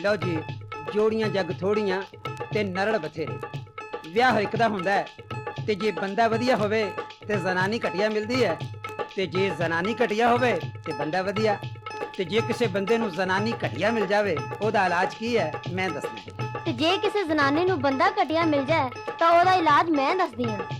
ਲਓ ਜੀ, ਜੋੜੀਆਂ ਜੱਗ ਥੋੜੀਆਂ ਤੇ ਨਰੜ ਬਥੇਰੇ। ਵਿਆਹ ਇੱਕ ਦਾ ਹੁੰਦਾ ਹੈ ਤੇ ਜੇ ਬੰਦਾ ਵਧੀਆ ਹੋਵੇ ਤੇ ਜ਼ਨਾਨੀ ਘਟੀਆ ਮਿਲਦੀ ਹੈ। ਤੇ ਜੇ ਜ਼ਨਾਨੀ ਘਟੀਆ ਹੋਵੇ ਤੇ ਬੰਦਾ ਵਧੀਆ। ਤੇ ਜੇ ਕਿਸੇ ਬੰਦੇ ਨੂੰ ਜ਼ਨਾਨੀ ਘਟੀਆ ਮਿਲ ਜਾਵੇ, ਉਹਦਾ ਇਲਾਜ ਕੀ ਹੈ? ਮੈਂ ਦੱਸਣਾ ਹੈ। ਤੇ ਜੇ ਕਿਸੇ ਜ਼ਨਾਨੇ ਨੂੰ ਬੰਦਾ ਘਟਿਆ ਮਿਲ ਜਾਏ, ਤਾਂ ਉਹਦਾ ਇਲਾਜ ਮੈਂ ਦੱਸਦੀ ਹਾਂ।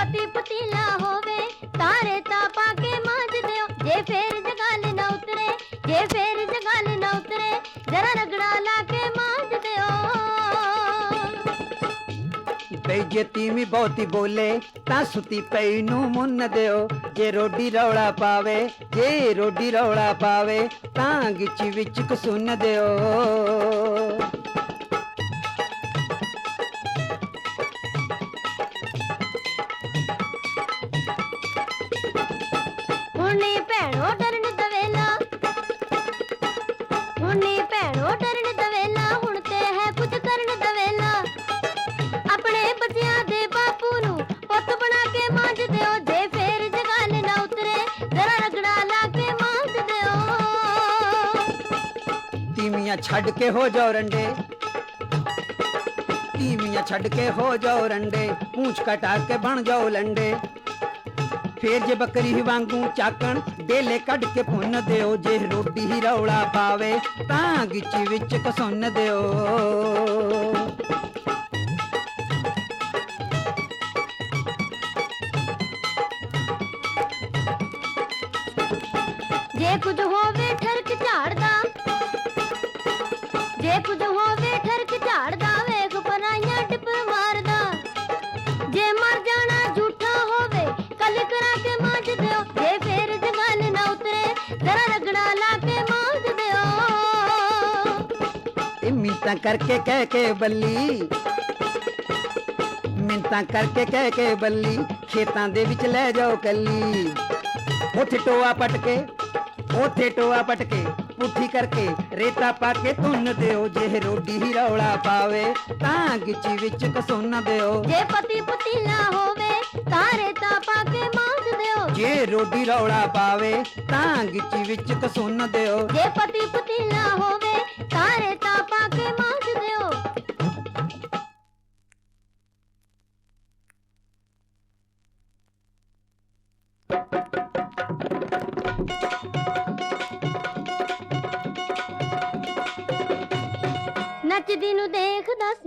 ਪਤੀ ਪਤੀਲਾ ਹੋਵੇ, ਤਾਰੇ ਤਾਂ ਪਾ ਕੇ ਮਾਂਜ ਦਿਓ। ਜੇ ਫੇਰ ਜਗਾਲ ਨਾ ਉਤਰੇ, ਜੇ ਫੇਰ ਜਗਾਲ ਨਾ ਉਤਰੇ, ਜਰਾ ਰਗੜਾ ਲਾ ਕੇ ਮਾਂਜ ਦਿਓ। ਬਈ ਜੇ ਤੀਵੀਂ ਬਹੁਤੀ ਬੋਲੇ, ਤਾਂ ਸੁਤੀ ਪਈ ਨੂੰ ਮੁੰਨ ਦਿਓ। ਜੇ ਰੋਡੀ ਰੌਲਾ ਪਾਵੇ, ਜੇ ਰੋਡੀ ਰੌਲਾ ਪਾਵੇ, ਤਾਂ ਗਿੱਚੀ ਵਿੱਚ ਕਸੁੰਨ ਦਿਓ। ਹੁਣੀ ਭੈਣੋ ਡਰਨ ਦਵੇਲਾ ਹੁਣੀ ਭੈਣੋ ਡਰਨ ਦਵੇਲਾ ਹੁਣ ਤੇ ਹੈ ਕੁਝ ਕਰਨ ਦਵੇਲਾ ਆਪਣੇ ਬੱਚਿਆਂ ਦੇ ਬਾਪੂ ਨੂੰ ਪੁੱਤ ਬਣਾ ਕੇ ਮਾਂਜ ਦਿਓ, ਜੇ ਫੇਰ ਜਗਾਲ ਨਾ ਉਤਰੇ, ਜ਼ਰਾ ਰਗੜਾ ਲਾ ਕੇ ਮਾਂਜ ਦਿਓ। ਤੀਵੀਆਂ ਛੱਡ ਕੇ ਹੋ ਜਾਓ ਰੰਡੇ। ਤੀਵੀਆਂ ਛੱਡ ਕੇ ਹੋ ਜਾਓ ਰੰਡੇ, ਪੂੰਛ ਕਟਾ ਕੇ ਬਣ ਜਾਓ ਲੰਡੇ। ਫੇਰ ਜੇ ਬੱਕਰੀ ਵਾਂਗੂ ਚਾਕਣ, ਡੇਲੇ ਕੱਢ ਕੇ ਭੁੰਨ ਦਿਓ, ਜੇ ਰੋਟੀ ਹੀ ਰੌਲਾ ਪਾਵੇ, ਤਾਂ ਗਿੱਚੀ ਵਿੱਚ ਕਸੁੰਨ ਦਿਓ। ਮਿੰਤਾਂ ਕਰਕੇ ਕਹਿ ਕੇ ਬੱਲੀ। ਮਿੰਤਾਂ ਕਰਕੇ ਕਹਿ ਕੇ ਬੱਲੀ ਖੇਤਾਂ ਦੇ ਵਿੱਚ ਲੈ ਜਾਓ ਕੱਲੀ। ਉੱਥੇ ਟੋਆ ਪਟ ਕੇ ਉੱਥੇ ਟੋਆ ਪਟ ਕੇ ਪੁੱਠੀ ਕਰਕੇ ਰੇਤਾ ਪਾ ਕੇ ਤੁੰਨ ਦਿਓ ਜੇ ਰੋਡੀ ਹੀ ਰੌਲਾ ਪਾਵੇ ਤਾਂ ਗਿੱਚੀ ਵਿੱਚ ਕਸੁੰਨ ਦਿਓ। ਜੇ ਪਤੀ ਪਤੀਲਾ ਹੋਵੇ ਤਾਰੇ ਤਾਂ ਪਾ ਕੇ ਮਾਂਜ ਦਿਓ। ਜੇ ਰੋਡੀ ਰੌਲਾ ਪਾਵੇ ਤਾਂ ਗਿੱਚੀ ਵਿੱਚ ਕਸੁੰਨ ਦਿਓ। ਜੇ ਪਤੀ ਪਤੀਲਾ ਹੋਵੇ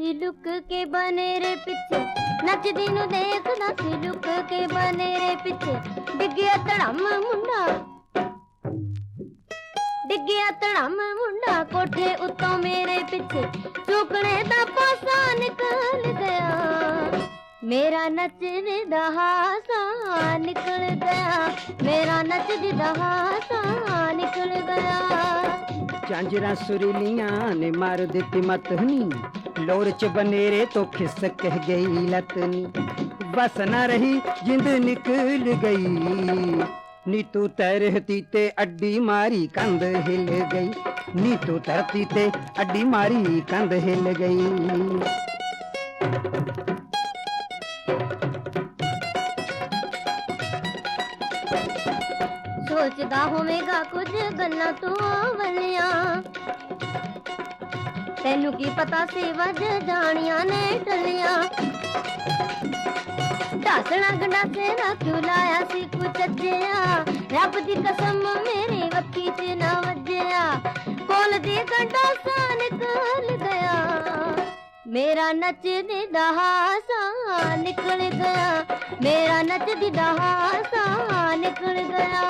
ਸੀ ਲੁੱਕ ਕੇ ਬਨੇਰੇ ਪਿੱਛੇ। ਨੱਚਦੀ ਨੂੰ ਦੇਖਦਾ ਸੀ ਲੁੱਕ ਕੇ ਬਨੇਰੇ ਪਿੱਛੇ। ਡਿੱਗਿਆ ਧੜਮ ਮੁੰਡਾ। ਡਿੱਗਿਆ ਧੜਮ ਮੁੰਡਾ ਕੋਠੇ ਉੱਤੋਂ ਮੇਰੇ ਪਿੱਛੇ। ਚੁਕਣੇ ਦਾ ਪਾਸਾ ਨਿਕਲ ਗਿਆ। ਮੇਰਾ ਨੱਚਦੇ ਦਾ ਹਾਸਾ ਨਿਕਲ ਗਿਆ। ਮੇਰਾ ਨੱਚਦੇ ਦਾ ਹਾਸਾ ਨਿਕਲ ਗਿਆ। ਚਾਂਜਰਾ ਸੁਰੀਲੀਆਂ ਨੇ ਮਾਰ ਦਿੱਤੀ ਮਤ ਨੀ ਲੋਰ ਚ ਬਨੇਰੇ ਤੋਂ ਖਿਸਕ ਗਈ ਲਤ ਨੀ ਬਸ ਨਾ ਰਹੀ ਜਿੰਦ ਨਿਕਲ ਗਈ ਨੀ ਤੂੰ ਤਰਹਤੀ ਤੇ ਅੱਡੀ ਮਾਰੀ ਕੰਧ ਹਿਲ ਗਈ ਨੀ ਤੂੰ ਧਰਤੀ ਤੇ ਅੱਡੀ ਮਾਰੀ ਕੰਧ ਹਿਲ ਗਈ ਸੋਚਦਾ ਹੋਵੇਗਾ ਕੁਝ ਗੱਲਾਂ ਤੂੰ ਵਲੀਆਂ ਤੈਨੂੰ ਕੀ ਪਤਾ ਸੀ ਵੱਜ ਜਾਣੀਆਂ ਨੇ ਟੱਲੀਆਂ। ਢਾਸਣਾ ਗੰਡਾਸੇ ਨਾ ਕਿਉਂ ਲਾਇਆ ਸੀ ਕੁਚੱਜਿਆ ਰੱਬ ਦੀ ਕਸਮ ਮੇਰੀ ਵੱਖੀ 'ਚ ਨਾ ਵੱਜਿਆ। ਕੋਲ ਦੀ ਗੰਡਾਸਾ ਨਿਕਲ ਗਿਆ। ਮੇਰਾ ਨੱਚਦੀ ਦਾ ਹਾਸਾ ਨਿਕਲ ਗਿਆ। ਮੇਰਾ ਨੱਚਦੀ ਦਾ ਹਾਸਾ ਨਿਕਲ ਗਿਆ।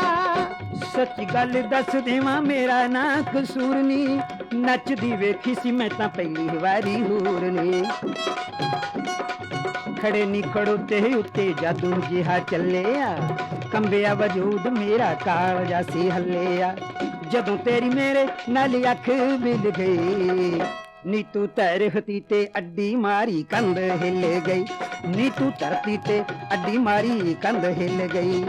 ਸੱਚੀ ਗੱਲ ਦੱਸ ਦੇਵਾਂ ਮੇਰਾ ਨਾ ਕਸੂਰ ਨੀ। ਨੱਚਦੀ ਵੇਖੀ ਸੀ ਮੈਂ ਤਾਂ ਪਹਿਲੀ ਵਾਰੀ ਹੂਰ ਨੀ। ਖੜੇ ਨੀ ਖੜੋਤੇ ਉੱਤੇ ਜਾਦੂ ਜਿਹਾ ਚੱਲਿਆ। ਕੰਬਿਆ ਵਜੂਦ ਮੇਰਾ ਕਾਲਜਾ ਸੀ ਹੱਲਿਆ। ਜਦੋਂ ਤੇਰੀ ਮੇਰੇ ਨਾਲ ਅੱਖ ਮਿਲ ਗਈ। ਨੀ ਤੂੰ ਤਰਹਤੀ ਤੇ ਅੱਡੀ ਮਾਰੀ ਕੰਧ ਹਿੱਲ ਗਈ। ਨੀ ਤੂੰ ਧਰਤੀ ਤੇ ਅੱਡੀ ਮਾਰੀ ਕੰਧ ਹਿੱਲ ਗਈ।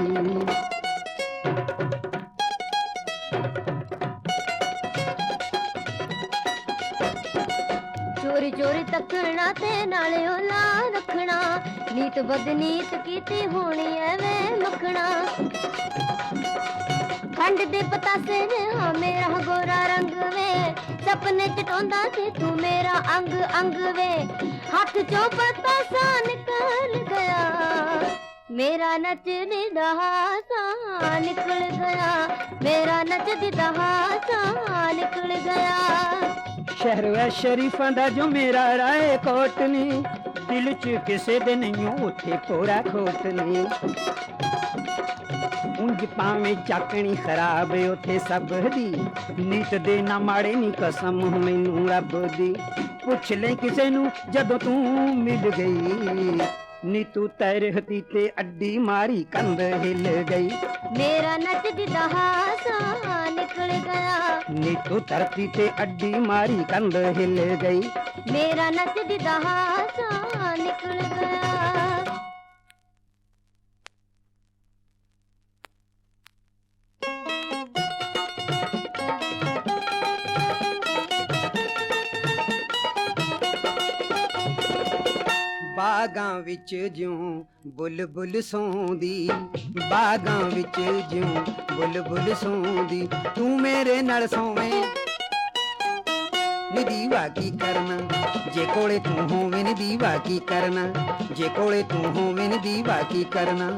ਚੋਰੀ ਚੋਰੀ ਤੱਕਣਾ ਤੇ ਨਾਲੇ ਉਹ ਲਾ ਰੱਖਣਾ ਨੀਤ ਬਦਨੀਤ ਕੀਤੀ ਹੋਣੀ ਐਵੇਂ ਮੱਖਣਾ ਖੰਡ ਦੇ ਪਤਾਸੇ ਜਿਹਾ ਮੇਰਾ ਗੋਰਾ ਰੰਗ ਵੇ ਸੁਪਨੇ ਚਟਾਉਂਦਾ ਸੀ ਤੂੰ ਮੇਰਾ ਅੰਗ ਅੰਗ ਵੇ ਹੱਥ ਚੋਂ ਪਤਾਸਾ ਨਿਕਲ ਗਿਆ ਮੇਰਾ ਨੱਚਦੀ ਦਾ ਹਾਸਾ ਨਿਕਲ ਗਿਆ ਮੇਰਾ ਨੱਚਦੀ ਦਾ ਹਾਸਾ ਨਿਕਲ ਗਿਆ ਸ਼ਹਿਰ ਸ਼ਰੀਫਾਂ ਦਾ ਜੋ ਮੇਰਾ ਰਾਏ ਕੋਟ ਦਿਲ ਚ ਕਿਸੇ ਦੇ ਨਹੀਂ, ਉੱਥੇ ਪੂਰਾ ਖੋਟ ਉਂਝ ਪਾਵੇਂ ਚਾਕਣੀ ਖਰਾਬ ਉੱਥੇ ਸਭ ਦੀ ਨੀਤ ਦੇ ਨਾ ਮਾੜੇ ਨੀ ਕਸਮ ਮੈਨੂੰ ਰੱਬ ਦੀ। ਪੁੱਛ ਲੈ ਕਿਸੇ ਨੂੰ, ਜਦੋਂ ਤੂੰ ਮਿਲ ਗਈ। ਨੀ ਤੂੰ ਤੈਰਹਤੀ ਤੇ ਅੱਡੀ ਮਾਰੀ ਕੰਧ ਹਿੱਲ ਗਈ ਮੇਰਾ ਨੱਚਦੀ ਦਾ ਹਾਸਾ ਨਿਕਲ ਗਿਆ ਨੀ ਤੂੰ ਧਰਤੀ ਤੇ ਅੱਡੀ ਮਾਰੀ ਕੰਧ ਹਿੱਲ ਗਈ ਮੇਰਾ ਨੱਚਦੀ ਬਾਗਾਂ ਵਿੱਚ ਜਿਉਂ ਬੁਲਬੁਲ ਸੌਂਦੀ, ਬਾਗਾਂ ਵਿੱਚ ਜਿਉਂ ਬੁਲਬੁਲ ਸੌਂਦੀ, ਤੂੰ ਮੇਰੇ ਨਾਲ ਸੌਵੇਂ। ਨੀ ਦੀਵਾ ਕੀ ਕਰਨਾ, ਜੇ ਕੋਲੇ ਤੂੰ ਹੋਵੇਂ ਨੀ ਦੀਵਾ ਕੀ ਕਰਨਾ, ਜੇ ਕੋਲੇ ਤੂੰ ਹੋਵੇਂ ਨੀ ਦੀਵਾ ਕੀ ਕਰਨਾ।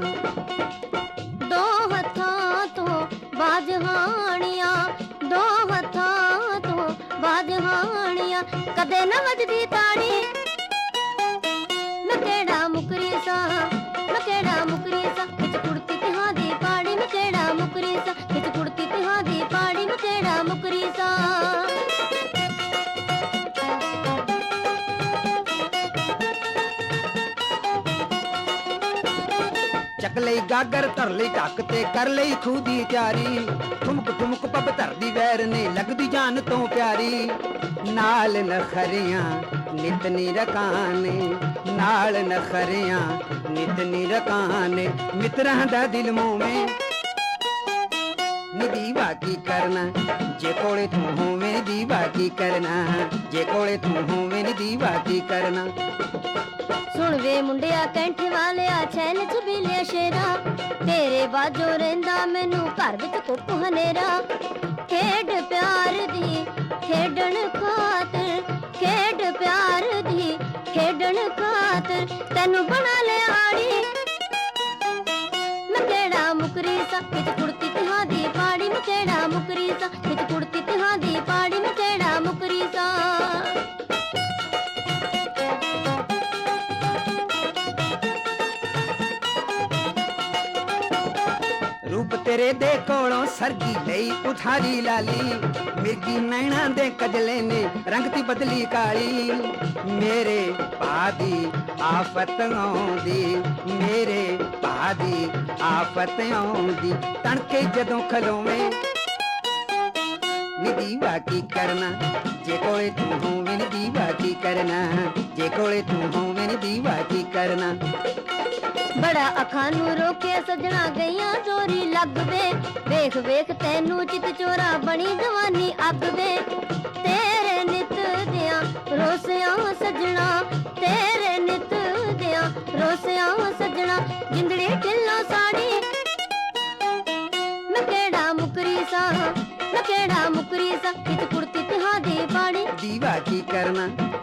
ਦੋ ਹੱਥਾਂ ਤੋਂ ਬਾਜ ਦੋ ਹੱਥਾਂ ਤੋਂ ਬਾਜ ਕਦੇ ਨਾ ਵੱਜਦੀ ਤਾੜੀ। ਚੱਕ ਧਰ ਲਈ ਢੱਕ ਤੇ ਕਰ ਲਈ ਖੂਦੀ ਤਿਆਰੀ। ਠੁਮਕ ਠੁਮਕ ਪੱਬ ਧਰਦੀ ਵੈਰ ਨੇ ਲੱਗਦੀ ਜਾਨ ਤੋਂ ਪਿਆਰੀ। ਨਾਲ ਨਖਰੀਆਂ ਨਿਤ ਨਿਰਕਾਨੇ ਨਾਲ ਨਖਰੀਆਂ ਨਿਤ ਨਿਰਕਾਨੇ ਮਿੱਤਰਾਂ ਦਾ ਦਿਲ ਮੋਵੇਂ ਦੀਵਾ ਕੀ ਕਰਨਾ। ਜੇ ਕੋਲੇ ਤੂੰ ਹੋਵੇਂ ਨੀ ਦੀਵਾ ਕੀ ਕਰਨਾ। ਜੇ ਕੋਲੇ ਤੂੰ ਹੋਵੇਂ ਨੀ ਦੀਵਾ ਕੀ ਕਰਨਾ। ਸੁਣ ਵੇ ਮੁੰਡਿਆ, ਕੈਂਠੇ ਵਾਲਿਆ, ਛੈਲ ਚ ਬਿਲਿਆ ਸ਼ੇਰਾ। ਤੇਰੇ ਬਾਜੋ ਰਹਿੰਦਾ ਮੈਨੂੰ ਘਰ ਵਿੱਚ ਕੁੱਪ ਹਨੇਰਾ। ਖੇਡ ਦੇ ਕੋਲੋਂ ਸਰਗੀ ਲਈ ਉਠਾਰੀ ਲਾਲੀ। ਮਿਰਗੀ ਨੈਣਾ ਦੇ ਕਜਲੇ ਨੇ ਰੰਗ ਬਦਲੀ ਕਾਲੀ। ਮੇਰੇ ਭਾ ਆਫਤ ਆਉਂਦੀ, ਮੇਰੇ ਭਾ ਆਫਤ ਆਉਂਦੀ, ਤਣਕੇ ਜਦੋਂ ਖਲੋਵੇਂ। ਨੀ ਕੀ ਕਰਨਾ, ਜੇ ਕੋਲੇ ਤੂੰ ਹੋਵੇਂ ਨੀ ਕੀ ਕਰਨਾ। ਜੇ ਕੋਲੇ ਤੂੰ ਹੋਵੇਂ ਨੀ ਕੀ ਕਰਨਾ। ਬੜਾ ਅੱਖਾਂ ਨੂੰ ਰੋਕਿਆ ਸਜਣਾ ਗਈਆਂ ਚੋਰੀ ਲੱਗ ਵੇ ਵੇਖ ਵੇਖ ਤੈਨੂੰ ਚਿਤ ਚੋਰਾ ਬਣੀ ਜਵਾਨੀ ਅੱਗ ਵੇ ਤੇਰੇ ਨਿਤ ਦਿਆਂ ਰੋਸਿਆਂ ਸਜਣਾ, ਤੇਰੇ ਨਿਤ ਦਿਆਂ ਰੋਸਿਆਂ ਸਜਣਾ, ਜਿੰਦੜੀ ਢਿੱਲੋਂ ਸਾੜੀ। ਮੈਂ ਕਿਹੜਾ ਮੁਕਰੀ ਸਾਂ, ਮੈਂ ਕਿਹੜਾ ਮੁਕਰੀ ਸਾਂ, ਕਿਤ ਕੁੜਤੀ ਤੇ ਹਾਂ ਦੀ ਦੀਵਾ ਕੀ ਕਰਨਾ?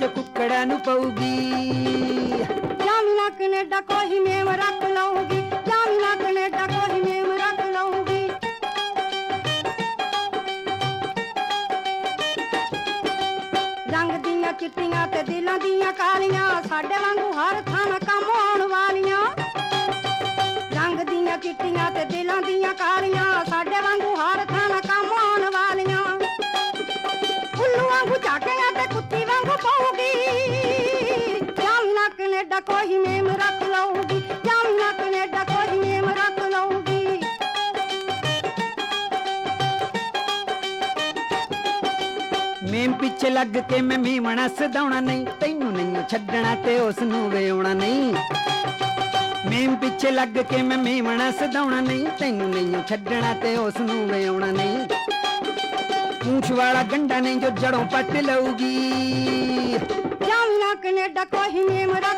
ਜੋ ਕੁੱਕੜਾਂ ਨੂੰ ਪਊਗੀ। ਜਾਮੀ ਨਾ ਕੈਨੇਡਾ ਕੋਈ ਮੇਮ ਰੱਖ ਲਊਗੀ। ਮੇਮ ਪਿੱਛੇ ਲੱਗ ਕੇ ਮੈਂ ਮੀਮਣਾ ਸਦਾਉਣਾ ਨਹੀਂ ਤੈਨੂੰ ਨਹੀਂ ਛੱਡਣਾ ਤੇ ਉਸ ਨੂੰ ਵਿਆਉਣਾ ਨਹੀਂ। ਮੇਮ ਪਿੱਛੇ ਲੱਗ ਕੇ ਮੈਂ ਮੀਮਣਾ ਸਦਾਉਣਾ ਨਹੀਂ ਤੈਨੂੰ ਨਹੀਂ ਛੱਡਣਾ ਤੇ ਉਸ ਨੂੰ ਵਿਆਉਣਾ ਨਹੀਂ। ਪੂਛ ਵਾਲਾ ਗੰਡਾ ਨਹੀਂ ਜੋ ਜੜੋਂ ਪੱਟ ਲਊਗੀ। ਜਾਈ ਨਾ ਕੈਨੇਡਾ ਕੋਈ ਨੇਮ ਰੱਖ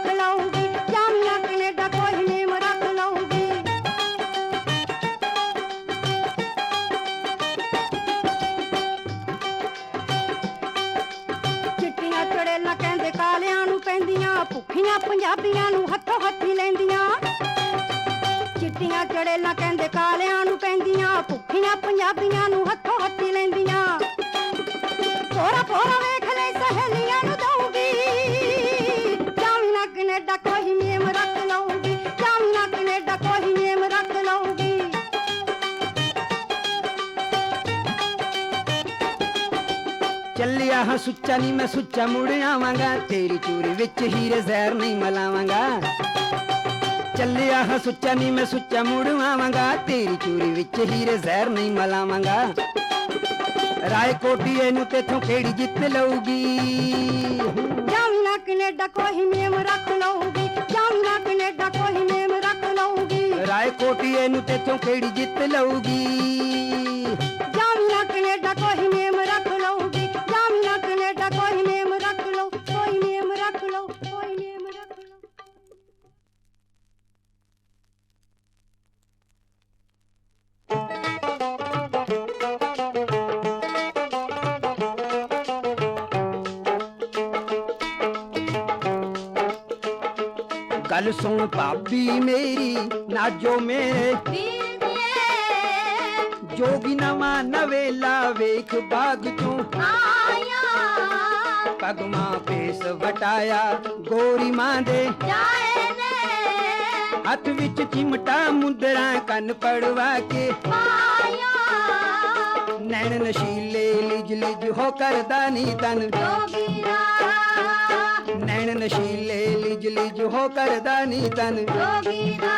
ਚੱਲਿਆ ਹਾਂ ਸੁੱਚਾ ਨਹੀਂ ਮੈਂ ਸੁੱਚਾ ਮੁੜ ਆਵਾਂਗਾ। ਤੇਰੀ ਚੂਰੀ ਵਿੱਚ ਹੀਰੇ ਜ਼ਹਿਰ ਨਹੀਂ ਮਲਾਵਾਂਗਾ। ਚੱਲਿਆ ਹਾਂ ਸੁੱਚਾ ਨਹੀਂ ਮੈਂ ਸੁੱਚਾ ਮੁੜ ਆਵਾਂਗਾ। ਤੇਰੀ ਚੂਰੀ ਵਿੱਚ ਹੀਰੇ ਜ਼ਹਿਰ ਨਹੀਂ ਮਲਾਵਾਂਗਾ। ਰਾਏ ਕੋਟੀਏ ਨੂੰ ਤੇਥੋਂ ਕਿਹੜੀ ਜਿੱਤ ਲਊਗੀ? ਜਾਮੀਨਾ ਕੈਨੇਡਾ ਕੋਈ ਨੇਮ ਰੱਖ ਲਊਗੀ। ਜਾਮੀਨਾ ਕੈਨੇਡਾ ਕੋਈ ਨੇਮ ਰੱਖ ਲਊਗੀ। ਰਾਏ ਕੋਟੀਏ ਨੂੰ ਤੇਥੋਂ ਕਿਹੜੀ ਜਿੱਤ ਲਊਗੀ? ਜਾਮੀਨਾ ਕੈਨੇਡਾ ਕੋਈ ਗੱਲ ਸੁਣ ਭਾਬੀ ਮੇਰੀ ਨਾਜੋ ਮੇਰੇ ਜੋਗੀ ਨਵਾਂ ਨਵੇਲਾ ਵੇਖ ਬਾਗ ਚੋਂ। ਆਇਆ। ਪਗਮਾ ਪੇਸ ਵਟਾਇਆ ਗੋਰੀ ਮਾਂ ਦੇ। ਜਾਏ ਹੱਥ ਵਿੱਚ ਚਿਮਟਾ ਮੁੰਦਰਾ ਕੰਨ ਪੜਵਾ ਕੇ। ਪਾਇਆ ਨੈਣ ਨਸ਼ੀਲੇ ਲਿਜ ਲਿਜ ਹੋ ਕਰਦਾ ਨੀ ਤਨ। ਜੋਗੀਰਾ ਨੈਣ ਨਸ਼ੀਲੇ ਲਿਜ ਲਿਜ ਹੋ ਕਰਦਾ ਨੀ ਤਨ। ਜੋਗੀਰਾ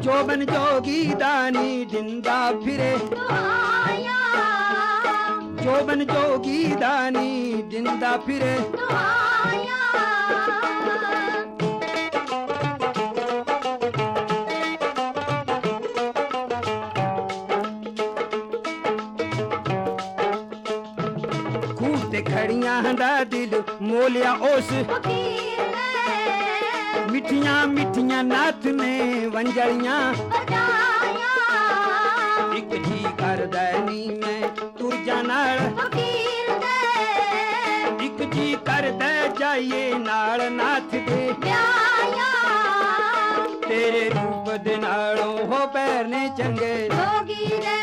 ਜੋਬਨ ਜੋਗੀ ਦਾਨੀ ਦਿੰਦਾ ਫਿਰੇ। ਦੁਆਇਆ ਜੋਬਨ ਜੋਗੀ ਦਾਨੀ ਦਿੰਦਾ ਫਿਰੇ। ਦੁਆਇਆ ਮੋਲਿਆ ਉਸ। ਫਕੀਰ ਨੇ ਮਿੱਠੀਆਂ ਮਿੱਠੀਆਂ ਨਾਥ ਨੇ ਵੰਜਲੀਆਂ ਇੱਕ ਜੀ ਕਰਦਾ ਨੀ ਮੈਂ ਤੁਰ ਜਾ ਨਾਲ ਫਕੀਰ ਇੱਕ ਜੀ ਕਰਦਾ ਜਾਈਏ ਨਾਲ ਨਾਥ ਦੇ। ਤੇਰੇ ਰੂਪ ਦੇ ਨਾਲੋਂ ਹੋ ਪੈਰ ਨੇ ਚੰਗੇ। ਜੋਗੀ ਰੇ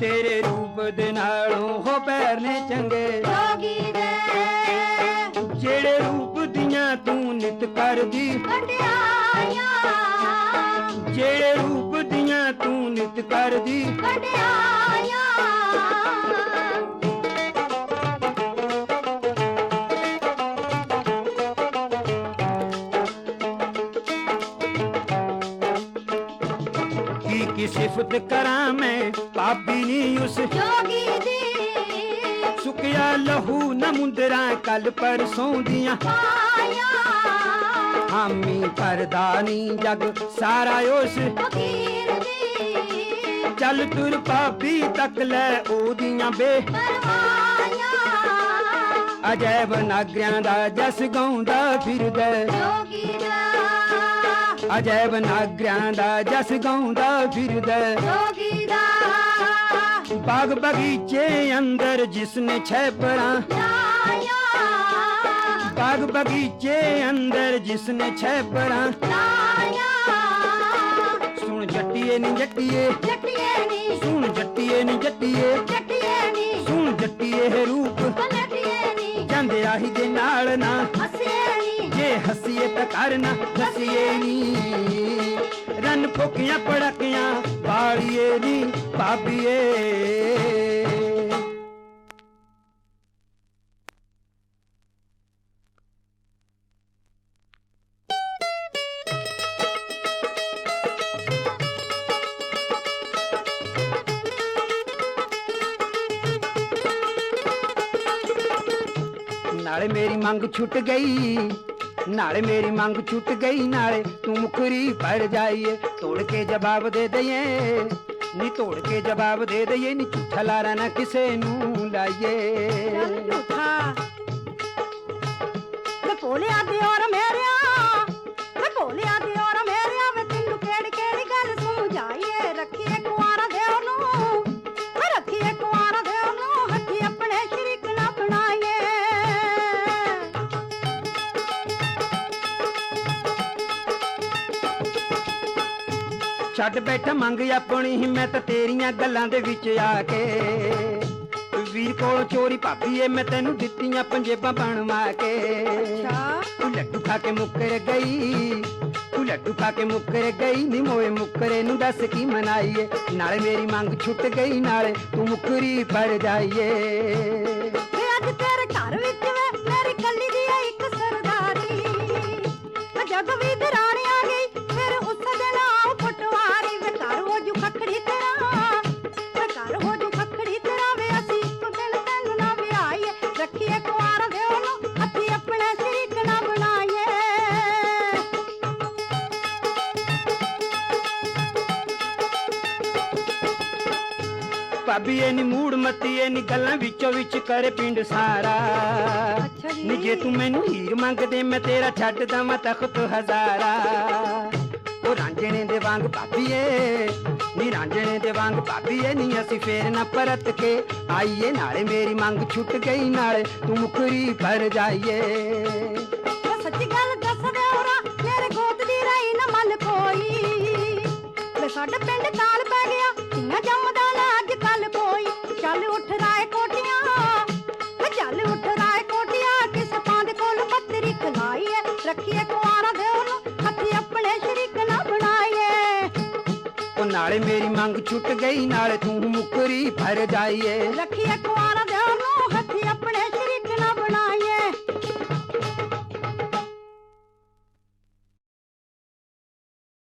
ਤੇਰੇ ਰੂਪ ਦੇ ਨਾਲੋਂ ਹੋ ਪੈਰ ਨੇ ਚੰਗੇ। ਦੀਆਂ ਤੂੰ ਨਿਤ ਕਰਦੀ। ਵਡਿਆਇਆ ਜਿਹੜੇ ਰੂਪ ਦੀਆਂ ਤੂੰ ਨਿਤ ਕਰਦੀ। ਵਡਿਆਇਆ ਕੀ ਕੀ ਸਿਫਤ ਕਰਾਂ ਮੈਂ ਪਾਪੀ ਨੀ ਉਸ ਜੋਗੀ ਦੀ। ਸੁਕਿਆ ਲਹੂ ਨਾ ਮੁੰਦਰਾਂ ਕੱਲ ਪਰਸੋਂ ਦੀਆਂ। ਹਾਮੀ ਕਰਦਾ ਨੀ ਜਗ ਸਾਰਾ ਉਸ ਫਕੀਰ ਦੀ ਚੱਲ ਤੁਰ ਪਾਪੀ ਤੱਕ ਲੈ ਉਹਦੀਆਂ ਬੇ। ਅਜੈਬ ਨਾਗਰਿਆਂ ਦਾ ਜਸ ਗਾਉਂਦਾ ਫਿਰਦਾ। ਜੋਗੀ ਦਾ। ਅਜੈਬ ਨਾਗਰਿਆਂ ਦਾ ਜਸ ਗਾਉਂਦਾ ਫਿਰਦਾ। ਜੋਗੀ ਦਾ। ਬਾਗ ਬਗੀਚੇ ਅੰਦਰ ਜਿਸਨੇ ਛੇ ਪਰਾਂ। ਬਾਗ ਬਗੀਚੇ ਅੰਦਰ ਜਿਸਨੇ ਛੇ ਪਰਾਂ। ਲਾਇਆ ਸੁਣ ਜੱਟੀਏ ਨੀ ਜੱਟੀਏ। ਜੱਟੀਏ ਨੀ। ਸੁਣ ਜੱਟੀਏ ਨੀ ਜੱਟੀਏ। ਜੱਟੀਏ ਨੀ। ਸੁਣ ਜੱਟੀਏ ਇਹ ਰੂਪ। ਪਲਟੀਏ ਨੀ। ਜਾਂਦੇ ਆਹੀ ਦੇ ਨਾਲ ਨਾ। ਹੱਸੀਏ ਨੀ। ਜੇ ਹੱਸੀਏ ਤਾਂ ਕਰਨਾ ਹੱਸੀਏ ਨੀ। ਰਨ ਫੁਕੀਆਂ ਪੜਕੀਆਂ ਬਾਲੀਏ ਨੀ ਭਾਬੀਏ। ਮੰਗ ਛੁੱਟ ਗਈ। ਨਾਲੇ ਮੇਰੀ ਮੰਗ ਛੁੱਟ ਗਈ, ਨਾਲੇ ਤੂੰ ਮੁਖਰੀ ਪਰ ਜਾਈਏ। ਤੋੜ ਕੇ ਜਵਾਬ ਦੇ ਦਈਏ। ਨੀ ਤੋੜ ਕੇ ਜਵਾਬ ਦੇ ਦਈਏ, ਨੀ ਝੂਠਾ ਲਾਰਾ ਨਾ ਕਿਸੇ ਨੂੰ ਲਾਈਏ। ਝੂਠਾ। ਵੇ ਭੋਲਿਆ ਦੀ ਔਰ ਮੇਰਿਆ ਛੱਡ ਬੈਠਾ ਮੰਗ ਆਪਣੀ ਹਿੰਮਤ ਤੇਰੀਆਂ ਗੱਲਾਂ ਦੇ ਵਿੱਚ ਆ ਕੇ। ਵੀਰ ਕੋਲ ਚੋਰੀ ਭਾਬੀ ਏ ਮੈਂ ਤੈਨੂੰ ਦਿੱਤੀਆਂ ਪੰਜੇਬਾਂ ਬਣਵਾ ਕੇ। ਅੱਛਾ। ਤੂੰ ਲੱਡੂ ਖਾ ਕੇ ਮੁੱਕਰ ਗਈ ਤੂੰ ਲੱਡੂ ਖਾ ਕੇ ਮੁੱਕਰ ਗਈ। ਨੀ ਮੋਏ ਮੁੱਕਰੇ ਨੂੰ ਦੱਸ ਕੀ ਮਨਾਈਏ ਨਾਲੇ ਮੇਰੀ ਮੰਗ ਛੁੱਟ ਗਈ ਨਾਲੇ ਤੂੰ ਮੁੱਕਰੀ ਪਰ ਜਾਈਏ। ਭਾਬੀ ਏ ਨੀ ਮੂੜ ਮੱਤੀ ਏ ਨੀ ਗੱਲਾਂ ਵਿੱਚੋਂ ਵਿੱਚ ਕਰੇ ਪਿੰਡ ਸਾਰਾ। ਨੀ ਜੇ ਤੂੰ ਮੈਨੂੰ ਹੀਰ ਮੰਗਦੇ ਮੈਂ ਤੇਰਾ ਛੱਡ ਦਵਾਂ ਤਖਤ ਹਜ਼ਾਰਾ। ਉਹ ਰਾਂਝਣੇ ਦੇ ਵਾਂਗ ਭਾਬੀ ਏ ਨੀ ਰਾਂਝਣੇ ਦੇ ਵਾਂਗ ਭਾਬੀ ਏ ਨੀ ਅਸੀਂ ਫੇਰ ਨਾ ਪਰਤ ਕੇ ਆਈਏ। ਨਾਲੇ ਮੇਰੀ ਮੰਗ ਛੁੱਟ ਗਈ ਨਾਲੇ ਤੂੰ ਮੁਖਰੀ ਭਰ ਜਾਈਏ। ਨਾਲੇ ਮੇਰੀ ਮੰਗ ਛੁੱਟ ਗਈ ਨਾਲੇ ਤੂੰ ਮੁੱਕਰੀ ਭਰ ਜਾਈਏ। ਰੱਖੀਏ